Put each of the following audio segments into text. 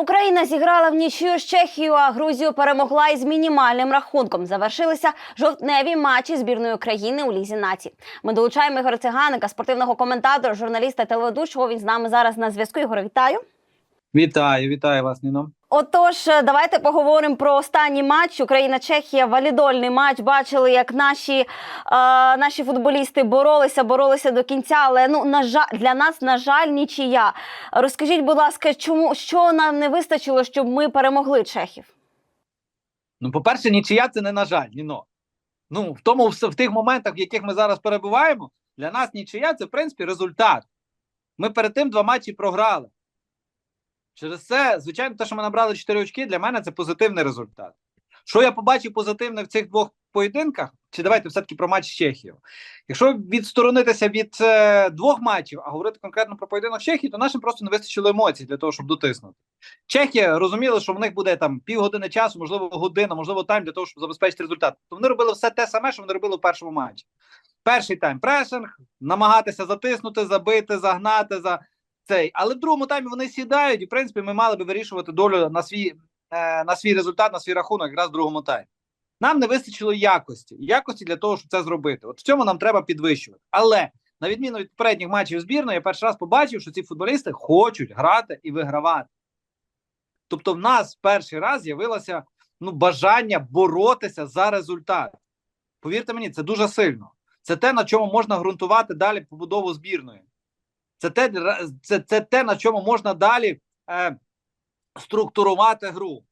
Україна зіграла в нічию з Чехією, а Грузію перемогла із мінімальним рахунком. Завершилися жовтневі матчі збірної України у лізі націй. Ми долучаємо Ігоря Циганика, спортивного коментатора, журналіста, телеведучого. Він з нами зараз на зв'язку. Ігор, вітаю. Вітаю, вітаю вас, Ніно. Отож, е, давайте поговоримо про останній матч. Україна-Чехія, валідольний матч. Бачили, як наші, е, наші футболісти боролися, боролися до кінця. Але ну на жаль, для нас, на жаль, нічия. Розкажіть, будь ласка, чому що нам не вистачило, щоб ми перемогли чехів? Ну, по-перше, нічия це не на жаль, Ніно. Ну, в тому в тих моментах, в яких ми зараз перебуваємо, для нас нічия це, в принципі, результат. Ми перед тим два матчі програли. Через це, звичайно, те, що ми набрали 4 очки, для мене це позитивний результат. Що я побачив позитивне в цих двох поєдинках? Чи давайте все-таки про матч з Чехією? Якщо відсторонитися від е, двох матчів, а говорити конкретно про поєдинок Чехії, то нашим просто не вистачило емоцій для того, щоб дотиснути. Чехія розуміли, що в них буде там півгодини часу, можливо, година, можливо, тайм для того, щоб забезпечити результат. То вони робили все те саме, що вони робили в першому матчі. Перший тайм пресинг, намагатися затиснути, забити, загнати за цей. Але в другому таймі вони сідають, і в принципі ми мали би вирішувати долю на свій, е, на свій результат, на свій рахунок, якраз в другому таймі. Нам не вистачило якості, якості для того, щоб це зробити. От в цьому нам треба підвищувати. Але на відміну від попередніх матчів збірної, я перший раз побачив, що ці футболісти хочуть грати і вигравати. Тобто, в нас перший раз з'явилося ну, бажання боротися за результат. Повірте мені, це дуже сильно. Це те, на чому можна ґрунтувати далі побудову збірної. Це те, це, це те на чому можна далі е, структурувати гру.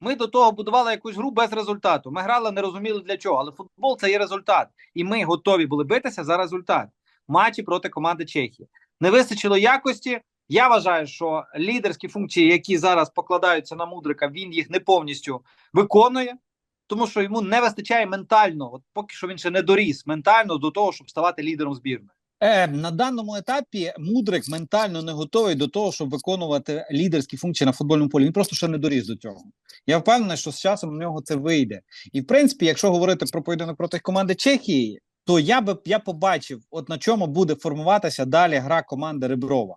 Ми до того будували якусь гру без результату. Ми грали, не розуміли для чого. Але футбол це є результат. І ми готові були битися за результат матчі проти команди Чехії. Не вистачило якості. Я вважаю, що лідерські функції, які зараз покладаються на мудрика, він їх не повністю виконує, тому що йому не вистачає ментально, от поки що він ще не доріс ментально до того, щоб ставати лідером збірної. Е, на даному етапі мудрик ментально не готовий до того, щоб виконувати лідерські функції на футбольному полі. Він просто ще не доріс до цього. Я впевнений, що з часом у нього це вийде. І в принципі, якщо говорити про поєдинок проти команди Чехії, то я би я побачив, от на чому буде формуватися далі гра команди Реброва.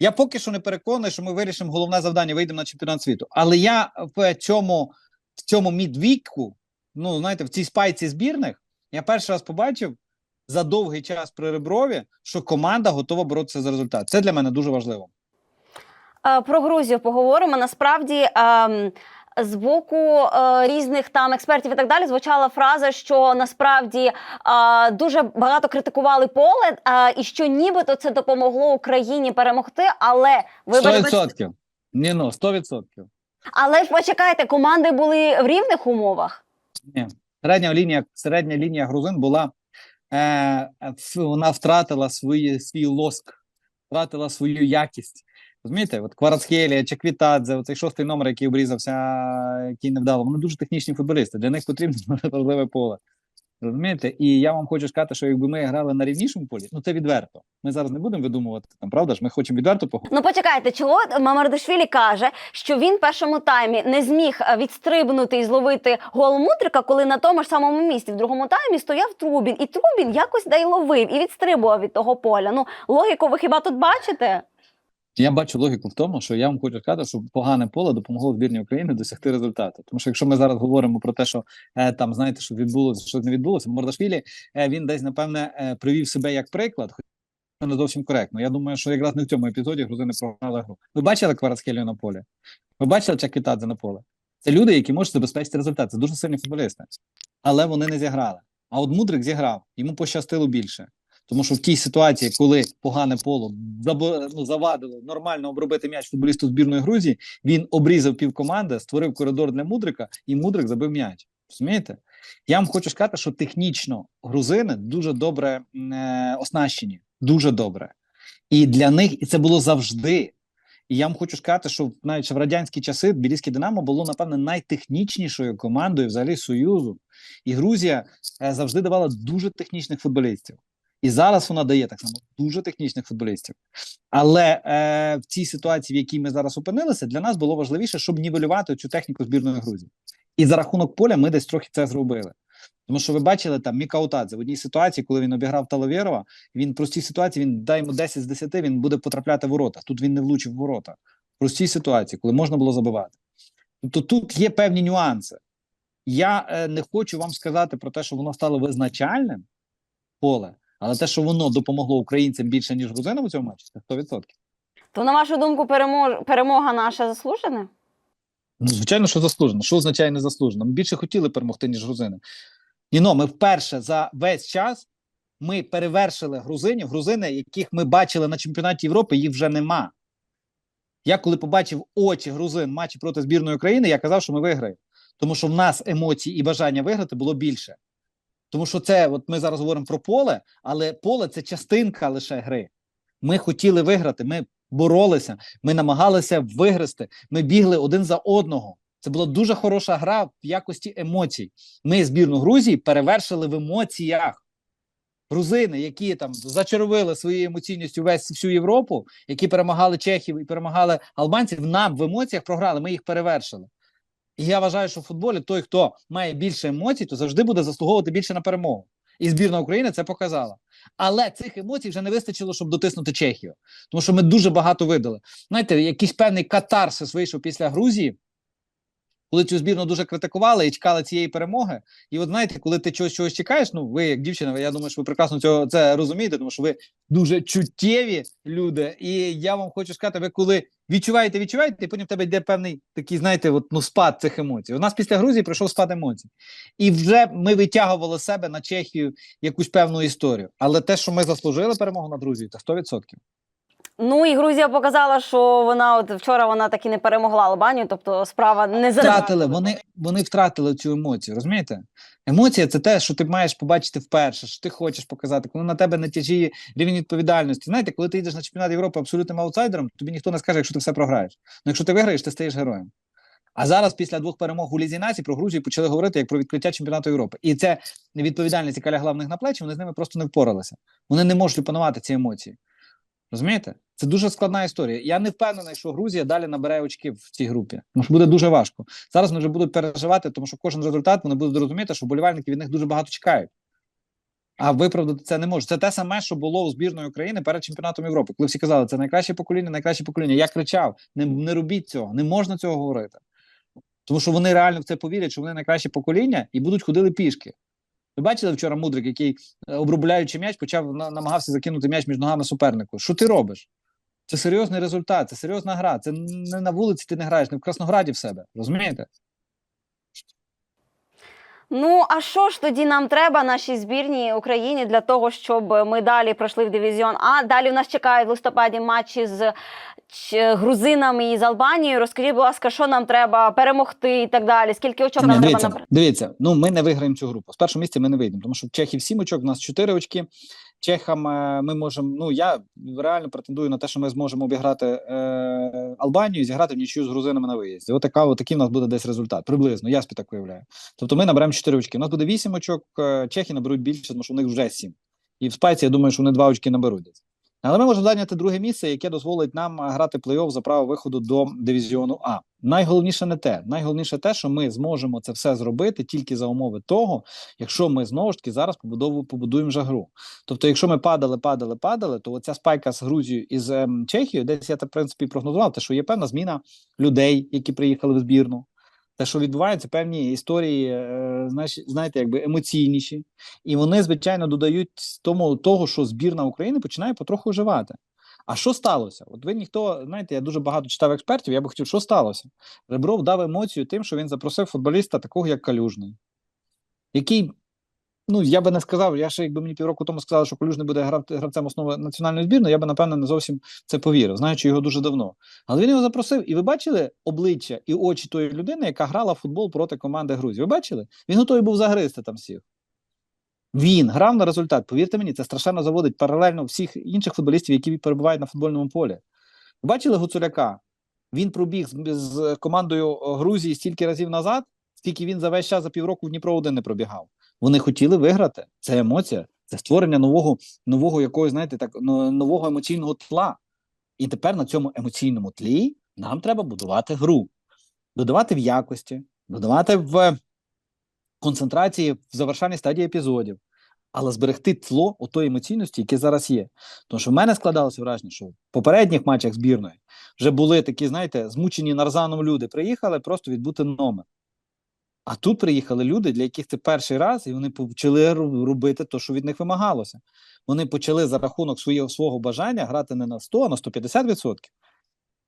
Я поки що не переконаний, що ми вирішимо головне завдання, вийдемо на чемпіонат світу. Але я в цьому в цьому мідвіку, ну знаєте, в цій спайці збірних, я перший раз побачив за довгий час при Реброві, що команда готова боротися за результат. Це для мене дуже важливо. Е, Про Грузію поговоримо. Насправді. ем, З боку е, різних там експертів і так далі звучала фраза, що насправді е, дуже багато критикували поле, е, і що нібито це допомогло Україні перемогти. Але ви 100%. Ні, ну 100%. але ж почекайте, команди були в рівних умовах. Ні. Середня лінія, середня лінія грузин була е, вона втратила свої, свій лоск, втратила свою якість. Розумієте, от Кварацхелія, Чеквітадзе, оцей шостий номер, який обрізався, який не вдало, вони дуже технічні футболісти. Для них потрібно важливе поле. Розумієте? І я вам хочу сказати, що якби ми грали на рівнішому полі, ну це відверто. Ми зараз не будемо видумувати там, правда ж? Ми хочемо відверто поговорити. Ну почекайте, чого Мамардашвілі каже, що він в першому таймі не зміг е, відстрибнути і зловити гол Мудрика, коли на тому ж самому місці в другому таймі стояв Трубін, і Трубін якось да й ловив і відстрибував від того поля. Ну логіку ви хіба тут бачите? Я бачу логіку в тому, що я вам хочу сказати, що погане поле допомогло збірній України досягти результату. Тому що якщо ми зараз говоримо про те, що е, там знаєте, що відбулося, що не відбулося, Мордашвілі е, він десь напевне е, привів себе як приклад, хоча це не зовсім коректно. Я думаю, що якраз не в цьому епізоді грузини програли гру. Ви бачили Кварацхелію на полі? Ви бачили Чакітадзе на поле? Це люди, які можуть забезпечити результат. Це дуже сильні футболісти, але вони не зіграли. А от Мудрик зіграв, йому пощастило більше. Тому що в тій ситуації, коли погане поло ну, завадило нормально обробити м'яч футболісту збірної Грузії, він обрізав півкоманди, створив коридор для Мудрика, і Мудрик забив м'яч. Розумієте? Я вам хочу сказати, що технічно грузини дуже добре е, оснащені, дуже добре. І для них і це було завжди. І я вам хочу сказати, що навіть в радянські часи Тбіліське Динамо було, напевне, найтехнічнішою командою взагалі Союзу. І Грузія е, завжди давала дуже технічних футболістів. І зараз вона дає так само дуже технічних футболістів. Але е, в цій ситуації, в якій ми зараз опинилися, для нас було важливіше, щоб нівелювати цю техніку збірної Грузії. І за рахунок поля ми десь трохи це зробили. Тому що ви бачили там Мікаутадзе в одній ситуації, коли він обіграв Талавєрова, він в простій ситуації він дай йому 10 з 10, він буде потрапляти в ворота. Тут він не влучив в ворота. В простій ситуації, коли можна було забивати. Тобто тут є певні нюанси. Я е, не хочу вам сказати про те, що воно стало визначальним поле, але те, що воно допомогло українцям більше, ніж грузинам у цьому матчі, це 100%. То на вашу думку, перемож... перемога наша заслужена? Ну, звичайно, що заслужено. Що означає незаслужено? Ми більше хотіли перемогти, ніж грузини. Ніно, ми вперше за весь час ми перевершили грузинів. Грузини, яких ми бачили на чемпіонаті Європи, їх вже нема. Я коли побачив очі грузин матчі проти збірної України, я казав, що ми виграємо. Тому що в нас емоцій і бажання виграти було більше. Тому що це, от ми зараз говоримо про поле, але поле це частинка лише гри. Ми хотіли виграти, ми боролися, ми намагалися виграти, ми бігли один за одного. Це була дуже хороша гра в якості емоцій. Ми збірну Грузії перевершили в емоціях. Грузини, які там зачервили своєю емоційністю весь всю Європу, які перемагали чехів і перемагали албанців, нам в емоціях програли, ми їх перевершили. І я вважаю, що в футболі той, хто має більше емоцій, то завжди буде заслуговувати більше на перемогу. І збірна України це показала. Але цих емоцій вже не вистачило, щоб дотиснути Чехію. Тому що ми дуже багато видали. Знаєте, якийсь певний катарсис вийшов після Грузії, коли цю збірну дуже критикували і чекали цієї перемоги. І от знаєте, коли ти чогось чогось чекаєш, ну ви як дівчина, я думаю, що ви прекрасно цього це розумієте, тому що ви дуже чуттєві люди. І я вам хочу сказати, ви коли відчуваєте, відчуваєте, і потім в тебе йде певний такий, знаєте, от, ну, спад цих емоцій. У нас після Грузії прийшов спад емоцій. І вже ми витягували себе на Чехію якусь певну історію. Але те, що ми заслужили перемогу над Грузією, це 100%. Ну і Грузія показала, що вона от вчора вона так і не перемогла Албанію, тобто справа не Втратили, вони, вони втратили цю емоцію, розумієте? Емоція це те, що ти маєш побачити вперше, що ти хочеш показати, коли на тебе на тяжіє рівень відповідальності. Знаєте, коли ти йдеш на чемпіонат Європи абсолютним аутсайдером, тобі ніхто не скаже, якщо ти все програєш. Ну якщо ти виграєш, ти стаєш героєм. А зараз, після двох перемог у Лізі націй, про Грузію почали говорити як про відкриття чемпіонату Європи. І це відповідальність, яка лягла в них на плечі, вони з ними просто не впоралися. Вони не можуть опанувати ці емоції. Розумієте? Це дуже складна історія. Я не впевнений, що Грузія далі набере очки в цій групі. Тому що буде дуже важко. Зараз вони вже будуть переживати, тому що кожен результат вони будуть розуміти, що болівальники від них дуже багато чекають. А виправдати це не можуть. Це те саме, що було у збірної України перед чемпіонатом Європи, коли всі казали, це найкраще покоління, найкраще покоління. Я кричав: не, не робіть цього, не можна цього говорити. Тому що вони реально в це повірять, що вони найкраще покоління і будуть ходили пішки. Ви бачили вчора мудрик, який, е, обробляючи м'яч, почав намагався закинути м'яч між ногами супернику. Що ти робиш? Це серйозний результат, це серйозна гра. Це не на вулиці ти не граєш, не в Краснограді в себе. Розумієте? Ну а що ж тоді нам треба нашій збірній Україні для того, щоб ми далі пройшли в дивізіон? А далі в нас чекають в листопаді матчі з грузинами і з Албанією. Розкажіть, будь ласка, що нам треба перемогти і так далі? Скільки очок нам треба дивіться, набрати? дивіться, ну ми не виграємо цю групу. З першого місця ми не вийдемо, тому що в Чехів 7 очок, в нас 4 очки. Чехам е, ми можемо. Ну я реально претендую на те, що ми зможемо обіграти е, Албанію і зіграти в нічию з грузинами на виїзді. Отака, отакий у нас буде десь результат. Приблизно, я собі так уявляю. Тобто ми наберемо 4 очки. У нас буде 8 очок, е, чехи наберуть більше, тому що у них вже 7. І в спайці, я думаю, що вони 2 очки наберуть десь. Але ми можемо зайняти друге місце, яке дозволить нам е, грати плей-офф за право виходу до дивізіону А. Найголовніше не те. Найголовніше те, що ми зможемо це все зробити тільки за умови того, якщо ми знову ж таки зараз побудову побудуємо вже гру. Тобто, якщо ми падали, падали, падали, то оця спайка з Грузією і з ем, Чехією, десь я так, в принципі прогнозував, те, що є певна зміна людей, які приїхали в збірну. Те, що відбувається, певні історії, е, знаєте, якби емоційніші, і вони, звичайно, додають тому того, що збірна України починає потроху оживати. А що сталося? От ви ніхто, знаєте, я дуже багато читав експертів. Я би хотів, що сталося? Ребров дав емоцію тим, що він запросив футболіста, такого як Калюжний, який, ну я би не сказав, я ще якби мені півроку тому сказали, що Калюжний буде грав, гравцем основи національної збірної, я би напевно не зовсім це повірив, знаючи його дуже давно. Але він його запросив, і ви бачили обличчя і очі тої людини, яка грала в футбол проти команди Грузії. Ви бачили? Він готовий був загризти там всіх. Він грав на результат. Повірте мені, це страшенно заводить паралельно всіх інших футболістів, які перебувають на футбольному полі. Ви бачили Гуцуляка? Він пробіг з, з командою е, Грузії стільки разів назад, скільки він за весь час за півроку в Дніпро один не пробігав. Вони хотіли виграти. Це емоція, це створення нового, нового якогось, знаєте, так ну, нового емоційного тла. І тепер на цьому емоційному тлі нам треба будувати гру, додавати в якості, додавати в концентрації в завершальній стадії епізодів. але зберегти тло отої емоційності, яке зараз є. Тому що в мене складалося враження, що в попередніх матчах збірної вже були такі, знаєте, змучені нарзаном люди. Приїхали просто відбути номер. А тут приїхали люди, для яких це перший раз, і вони почали робити те, що від них вимагалося. Вони почали за рахунок своєго свого бажання грати не на 100, а на 150%.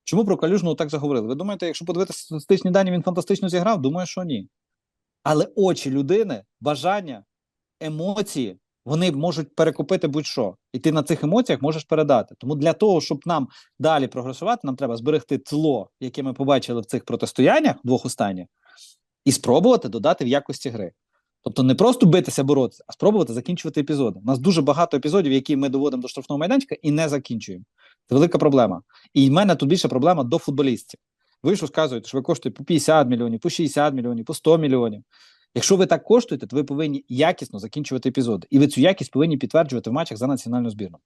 Чому про Калюжного так заговорили? Ви думаєте, якщо подивитися статистичні дані, він фантастично зіграв? Думаю, що ні. Але очі людини, бажання, емоції, вони можуть перекупити будь-що. І ти на цих емоціях можеш передати. Тому для того, щоб нам далі прогресувати, нам треба зберегти тло, яке ми побачили в цих протистояннях двох останніх, і спробувати додати в якості гри. Тобто не просто битися, боротися, а спробувати закінчувати епізоди. У нас дуже багато епізодів, які ми доводимо до штрафного майданчика і не закінчуємо. Це велика проблема. І в мене тут більше проблема до футболістів. Ви ж розказуєте, що ви коштуєте по 50 мільйонів, по 60 мільйонів, по 100 мільйонів. Якщо ви так коштуєте, то ви повинні якісно закінчувати епізоди. І ви цю якість повинні підтверджувати в матчах за національну збірну.